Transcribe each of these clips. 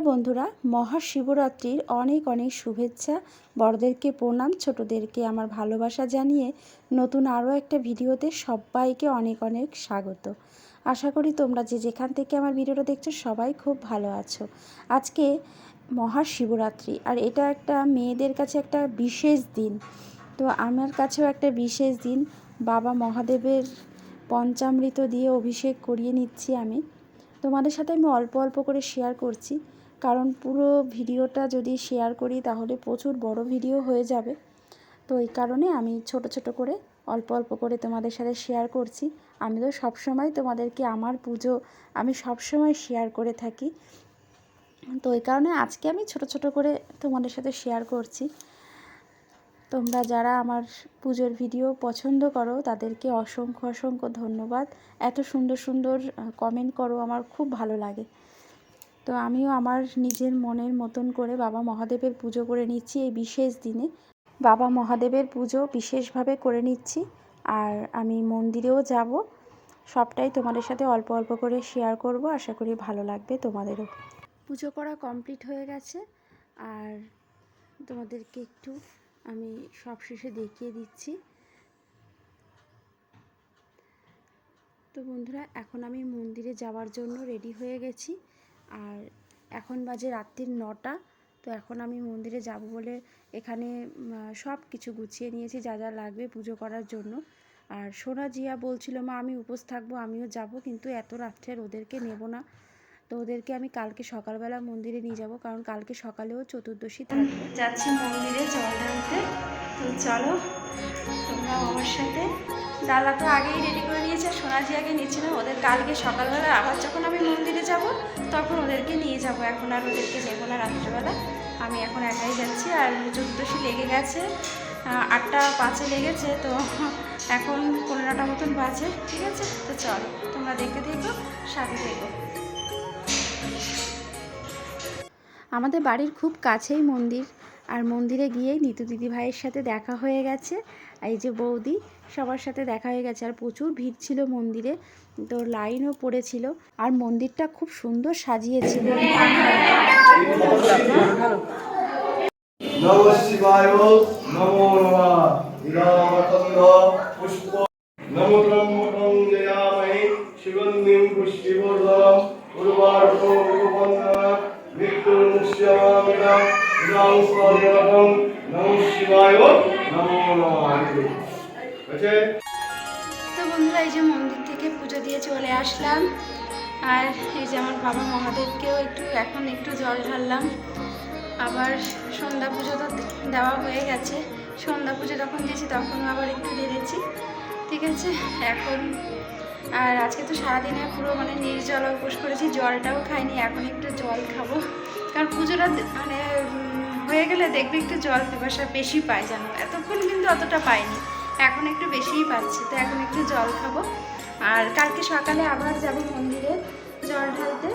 নমস্কার বন্ধুরা, মহাশিবরাত্রির অনেক অনেক শুভেচ্ছা। বড়দেরকে প্রণাম, ছোটদেরকে আমার ভালোবাসা জানিয়ে নতুন আরও একটা ভিডিওতে সবাইকে অনেক অনেক স্বাগত। আশা করি তোমরা যে যেখান থেকে আমার ভিডিওটা দেখছ সবাই খুব ভালো আছো। আজকে মহাশিবরাত্রি, আর এটা একটা মেয়েদের কাছে একটা বিশেষ দিন। তো আমার কাছেও একটা বিশেষ দিন। বাবা মহাদেবের পঞ্চামৃত দিয়ে অভিষেক করিয়ে নিচ্ছি আমি। তোমাদের সাথে আমি অল্প অল্প করে শেয়ার করছি। কারণ পুরো ভিডিওটা যদি শেয়ার করি তাহলে প্রচুর বড় ভিডিও হয়ে যাবে। তো এই কারণে আমি ছোট ছোট করে, অল্প অল্প করে তোমাদের সাথে শেয়ার করছি। আমি তো সবসময় তোমাদেরকে আমার পুজো আমি সবসময় শেয়ার করে থাকি। তো এই কারণে আজকে আমি ছোট ছোট করে তোমাদের সাথে শেয়ার করছি। তোমরা যারা আমার পুজোর ভিডিও পছন্দ করো, তাদেরকে অসংখ্য অসংখ্য ধন্যবাদ। এত সুন্দর সুন্দর কমেন্ট করো, আমার খুব ভালো লাগে। তো আমিও আমার নিজের মনের মতন করে বাবা মহাদেবের পুজো করে নিচ্ছি এই বিশেষ দিনে। বাবা মহাদেবের পুজো বিশেষভাবে করে নিচ্ছি আর আমি মন্দিরেও যাব। সবটাই তোমাদের সাথে অল্প অল্প করে শেয়ার করব। আশা করি ভালো লাগবে তোমাদেরও। পুজো করা কমপ্লিট হয়ে গেছে আর তোমাদেরকে একটু আমি সব শেষে দেখিয়ে দিচ্ছি। তো বন্ধুরা, এখন আমি মন্দিরে যাওয়ার জন্য রেডি হয়ে গেছি। আর এখন বাজে রাত্রির নটা, তো এখন আমি মন্দিরে যাব বলে এখানে সব কিছু গুছিয়ে নিয়েছি, যা যা লাগবে পুজো করার জন্য। আর সোনা জিয়া বলছিল, মা, আমি উপোস থাকব, আমিও যাব, কিন্তু এত রাত্রে ওদেরকে নেব না। তো ওদেরকে আমি কালকে সকালবেলা মন্দিরে নিয়ে যাব, কারণ কালকে সকালেও চতুর্দশী যাচ্ছি মন্দিরে জল ঢালতে। তো চলো আমার সাথে। ডালা তো আগেই রেডি করে নিয়েছে সোনাজি আগে নিচ্ছিলাম ওদের কালকে সকালবেলা আবার যখন আমি মন্দিরে যাব, তখন ওদেরকে নিয়ে যাব। এখন আর ওদেরকে নেব না রাত্রেবেলা। আমি এখন একাই যাচ্ছি, আর চতুর্দশী লেগে গেছে। আটটা পাঁচে লেগেছে, তো এখন পনেরোটা মতন বাজে, ঠিক আছে? তো চলো, তোমরা দেখতে থেকো, সাথে থেকো। আমাদের বাড়ির খুব কাছেই মন্দির। আর মন্দিরে গিয়েই নিতু দিদি ভাইয়ের সাথে দেখা হয়ে গেছে। এই যে বৌদি, সবার সাথে দেখা হয়ে গেছে। আর প্রচুর ভিড় ছিল মন্দিরে, তো লাইনও পড়েছিল। আর মন্দিরটা খুব সুন্দর সাজিয়েছিল। তো বন্ধুরা, এই যে মন্দির থেকে পুজো দিয়ে চলে আসলাম। আর এই যে আমার বাবা মহাদেবকেও একটু, এখন একটু জল ঢাললাম। আবার সন্ধ্যা পুজো তো দেওয়া হয়ে গেছে। সন্ধ্যা পুজো যখন দিয়েছি তখন আবার একটু দিয়েছি ঠিক আছে? এখন, আর আজকে তো সারাদিনে পুরো মানে নির্জল উপোস করেছি, জলটাও খাইনি, এখন একটু জল খাব। কারণ পুজোটা মানে হয়ে গেলে দেখবে একটু জল পিপাসা বেশি পাই জানো এতক্ষণ কিন্তু অতটা পাইনি। এখন একটু বেশিই পাচ্ছি। তো এখন একটু জল খাব। আর কালকে সকালে আবার যাব মন্দিরে জল ঢালতে।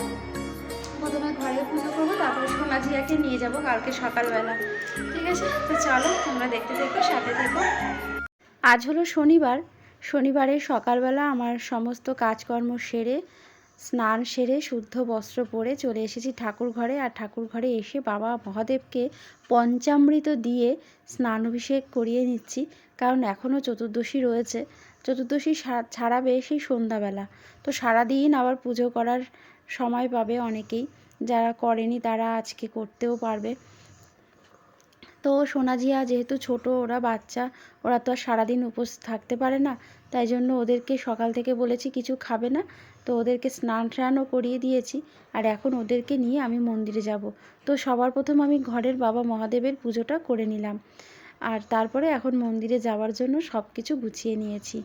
প্রথমে ঘরে পুজো করব, তারপরে সোনা জিয়াকে নিয়ে যাব কালকে সকালবেলা। ঠিক আছে? তো চলো, তোমরা দেখতে দেখো, সাথে থেকো। আজ হলো শনিবার। শনিবারে সকালবেলা আমার সমস্ত কাজকর্ম সেরে স্নান সেরে শুদ্ধ বস্ত্র পরে চলে এসেছি ঠাকুর ঘরে আর ঠাকুর ঘরে এসে বাবা মহাদেবকে পঞ্চামৃত দিয়ে স্নান অভিষেক করিয়ে নিচ্ছি। কারণ এখনও চতুর্দশী রয়েছে। চতুর্দশী ছাড়াবে সেই সন্ধ্যাবেলা। তো সারাদিন আবার পুজো করার সময় পাবে অনেকেই। যারা করেনি তারা আজকে করতেও পারবে। তো সোনাজিয়া যেহেতু ছোট, ওরা বাচ্চা, ওরা তো আর সারাদিন উপোস থাকতে পারে না। তাই জন্য ওদেরকে সকাল থেকে বলেছি, কিছু খাবে না? তো ওদেরকে স্নান টানও করিয়ে দিয়েছি। আর এখন ওদেরকে নিয়ে আমি মন্দিরে যাব। তো সবার প্রথম আমি ঘরের বাবা মহাদেবের পুজোটা করে নিলাম। আর তারপরে এখন মন্দিরে যাওয়ার জন্য সব কিছু গুছিয়ে নিয়েছি।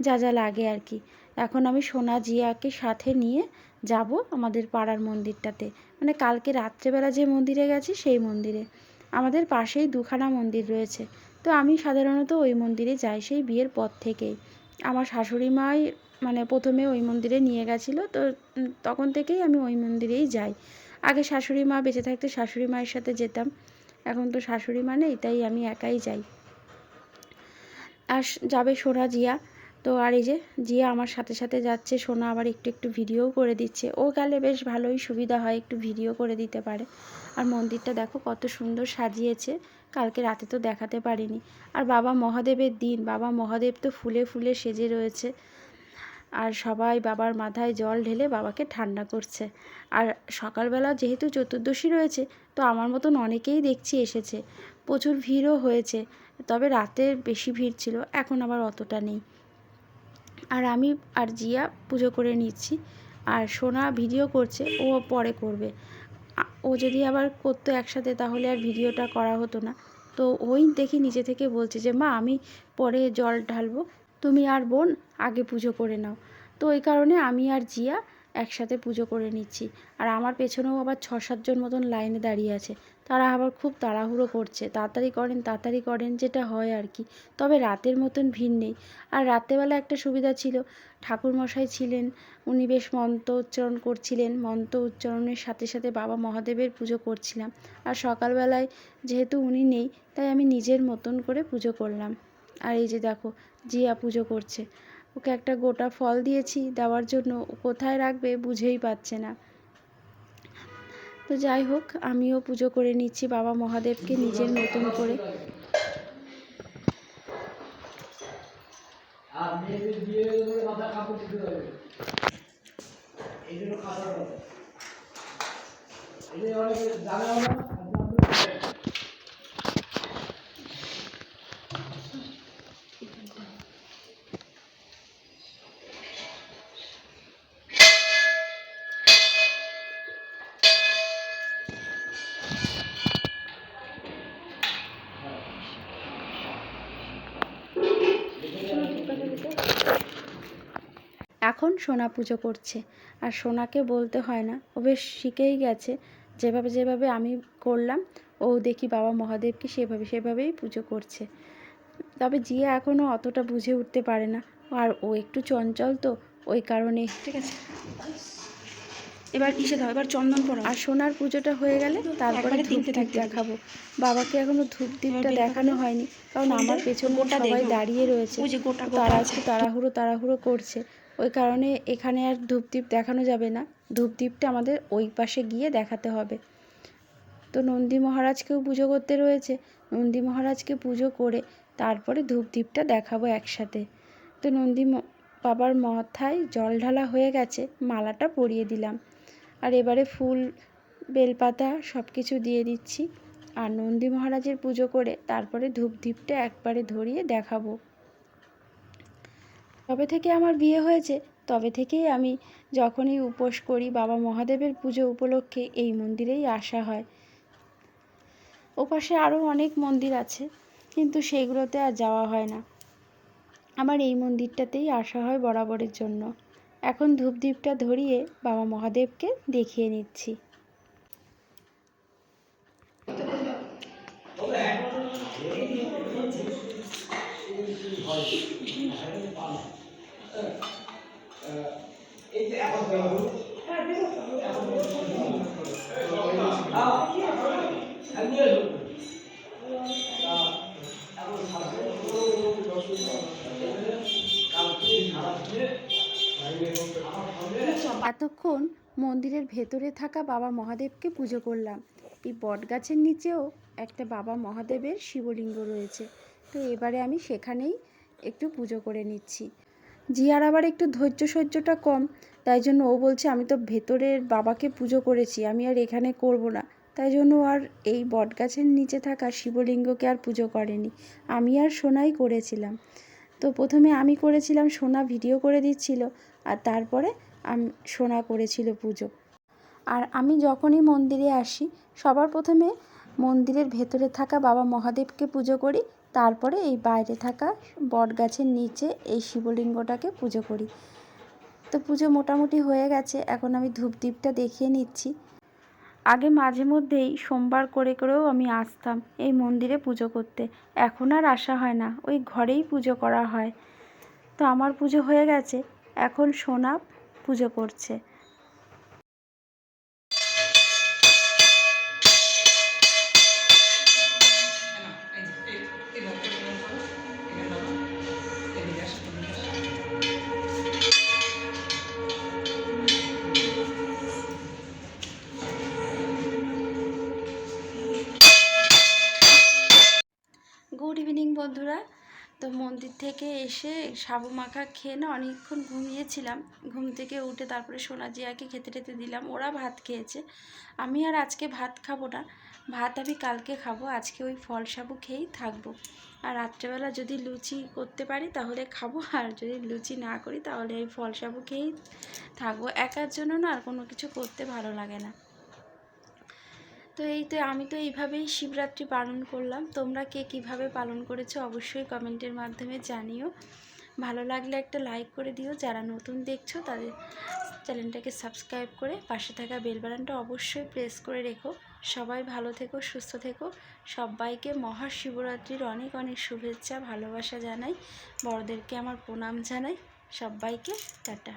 যা যা লাগে আর কি। এখন আমি সোনা জিয়াকে সাথে নিয়ে যাব আমাদের পাড়ার মন্দিরটাতে। মানে কালকে রাত্রেবেলা যে মন্দিরে গেছি সেই মন্দিরে। আমাদের পাশেই দুখানা মন্দির রয়েছে। তো আমি সাধারণত ওই মন্দিরে যাই সেই বিয়ের পর থেকেই। আমার শাশুড়ি মাই মানে প্রথমে ওই মন্দিরে নিয়ে গেছিল, তো তখন থেকেই আমি ওই মন্দিরেই যাই। আগে শাশুড়ি মা বেঁচে থাকতে শাশুড়ি মায়ের সাথে যেতাম, এখন তো শাশুড়ি মা নেই, তাই আমি একাই যাই। আর যাবে সোনা জিয়া। তো আর এই যে জিয়া আমার সাথে সাথে যাচ্ছে, সোনা আবার একটু একটু ভিডিও করে দিচ্ছে। ও গেলে বেশ ভালোই সুবিধা হয়, একটু ভিডিও করে দিতে পারে। আর মন্দিরটা দেখো কত সুন্দর সাজিয়েছে, কালকে রাতে তো দেখাতে পারিনি। আর বাবা মহাদেবের দিন, বাবা মহাদেব তো ফুলে ফুলে সেজে রয়েছে। আর সবাই বাবার মাথায় জল ঢেলে বাবাকে ঠান্ডা করছে। আর সকালবেলা যেহেতু চতুর্দশী রয়েছে, তো আমার মতন অনেকেই দেখছি এসেছে। প্রচুর ভিড়ও হয়েছে, তবে রাতে বেশি ভিড় ছিল, এখন আবার অতটা নেই। আর আমি আর জিয়া পুজো করে নিচ্ছি। আর সোনা ভিডিও করছে, ও পরে করবে। ও যদি আবার করতো একসাথে তাহলে আর ভিডিওটা করা হতো না। তো ওই দেখি নিজে থেকে বলছে যে, মা, আমি পরে জল ঢালবো। তুমি আর বোন আগে পুজো করে নাও। তো ওই কারণে আমি আর জিয়া একসাথে পুজো করে নিচ্ছি। আর আমার পেছনেও আবার ছ সাতজন মতন লাইনে দাঁড়িয়ে আছে। তারা আবার খুব তাড়াহুড়ো করছে। তাড়াতাড়ি করেন তাড়াতাড়ি করেন, যেটা হয় আর কি। তবে রাতের মতন ভিড় নেই। আর রাত্রেবেলা একটা সুবিধা ছিল। ঠাকুরমশাই ছিলেন, উনি বেশ মন্ত্র উচ্চারণ করছিলেন। মন্ত্র উচ্চারণের সাথে সাথে বাবা মহাদেবের পুজো করছিলাম। আর সকালবেলায় যেহেতু উনি নেই, তাই আমি নিজের মতন করে পুজো করলাম। আর এই যে দেখো, জিয়া পুজো করছে। ওকে একটা গোটা ফল দিয়েছি, দেওয়ার জন্য। কোথায় রাখবে বুঝেই পাচ্ছে না। তো যাই হোক আমিও পুজো করে নিচ্ছি বাবা মহাদেবকে নিজের মতন করে। এই জন্য এখন সোনা পুজো করছে। আর সোনাকে বলতে হয় না। ও বেশ শিখেই গেছে। যেভাবে যেভাবে আমি করলাম ও দেখি বাবা মহাদেবকে সেভাবে সেভাবেই পুজো করছে। তবে জিয়া এখনও অতটা বুঝে উঠতে পারে না। আর ও একটু চঞ্চল তো ওই কারণে। ঠিক আছে। এবার কিসে দাও এবার চন্দন পড়ো আর সোনার পুজোটা হয়ে গেলে তারপরে ধূপ দ্বীপ দেখাবো। বাবাকে এখনও ধূপ দ্বীপটা দেখানো হয়নি। কারণ আমার পেছনে সবাই দাঁড়িয়ে রয়েছে। তারা একটু তাড়াহুড়ো তাড়াহুড়ো করছে। ওই কারণে এখানে আর ধূপদীপ দেখানো যাবে না। ধূপদীপটা আমাদের ওই পাশে গিয়ে দেখাতে হবে। তো নন্দী মহারাজকেও পুজো করতে রয়েছে। নন্দী মহারাজকে পুজো করে তারপরে ধূপদীপটা দেখাবো একসাথে। তো নন্দী বাবার মাথায় জল ঢালা হয়ে গেছে, মালাটা পরিয়ে দিলাম। আর এবারে ফুল, বেলপাতা সব কিছু দিয়ে দিচ্ছি। আর নন্দী মহারাজের পুজো করে তারপরে ধূপদীপটা একবারে ধরিয়ে দেখাবো। তবে থেকে আমার বিয়ে হয়েছে, তবে থেকেই আমি যখনই উপোস করি বাবা মহাদেবের পুজো উপলক্ষে এই মন্দিরেই আসা হয়। ওপাশে আরও অনেক মন্দির আছে, কিন্তু সেইগুলোতে আর যাওয়া হয় না। আমার এই মন্দিরটাতেই আসা হয় বরাবরের জন্য। এখন ধূপদীপটা ধরিয়ে বাবা মহাদেবকে দেখিয়ে নিচ্ছি। এতক্ষণ মন্দিরের ভেতরে থাকা বাবা মহাদেবকে পুজো করলাম। এই বটগাছের নিচেও একটা বাবা মহাদেবের শিবলিঙ্গ রয়েছে। তো এবারে আমি সেখানেই একটু পুজো করে নিচ্ছি। জিয়ার আবার একটু ধৈর্য সহ্যটা কম। তাই জন্য ও বলছে, আমি তো ভেতরের বাবাকে পুজো করেছি, আমি আর এখানে করব না। তাই জন্য আর এই বটগাছের নিচে থাকা শিবলিঙ্গকে আর পুজো করেনি। আমি আর সোনাই করেছিলাম। তো প্রথমে আমি করেছিলাম, সোনা ভিডিও করে দিচ্ছিল, আর তারপরে আমি, সোনা করেছিল পুজো। আর আমি যখনই মন্দিরে আসি, সবার প্রথমে মন্দিরের ভেতরে থাকা বাবা মহাদেবকে পুজো করি তারপরে এই বাইরে থাকা বট গাছের নিচে এই শিবলিঙ্গটাকে পুজো করি। তো পুজো মোটামুটি হয়ে গেছে, এখন আমি ধূপদীপটা দেখিয়ে নিচ্ছি। আগে মাঝে মধ্যেই সোমবার করে করেও আমি আসতাম এই মন্দিরে পুজো করতে। এখন আর আসা হয় না, ওই ঘরেই পুজো করা হয়। তো আমার পুজো হয়ে গেছে, এখন সোনা পুজো করছে। থেকে এসে সাবু মাখা খেয়ে না অনেকক্ষণ ঘুমিয়েছিলাম। ঘুম থেকে উঠে তারপরে সোনা জিয়াকে খেতে টেতে দিলাম। ওরা ভাত খেয়েছে। আমি আর আজকে ভাত খাব না। ভাত আমি কালকে খাব। আজকে ওই ফল সাবু খেয়েই থাকব। আর রাত্রেবেলা যদি লুচি করতে পারি তাহলে খাব। আর যদি লুচি না করি তাহলে ওই ফল সাবু খেয়েই থাকব। একার জন্য না আর কোনো কিছু করতে ভালো লাগে না। তো এই তো আমি তো এইভাবেই শিবরাত্রি পালন করলাম। তোমরা কে কীভাবে পালন করেছ অবশ্যই কমেন্টের মাধ্যমে জানিও। ভালো লাগলে একটা লাইক করে দিও। যারা নতুন দেখছ তাদের চ্যানেলটাকে সাবস্ক্রাইব করে পাশে থাকা বেল বাটনটা অবশ্যই প্রেস করে রেখো। সবাই ভালো থেকো, সুস্থ থেকো। সবাইকে মহাশিবরাত্রির অনেক অনেক শুভেচ্ছা, ভালোবাসা জানাই। বড়দেরকে আমার প্রণাম জানাই। সবাইকে টাটা।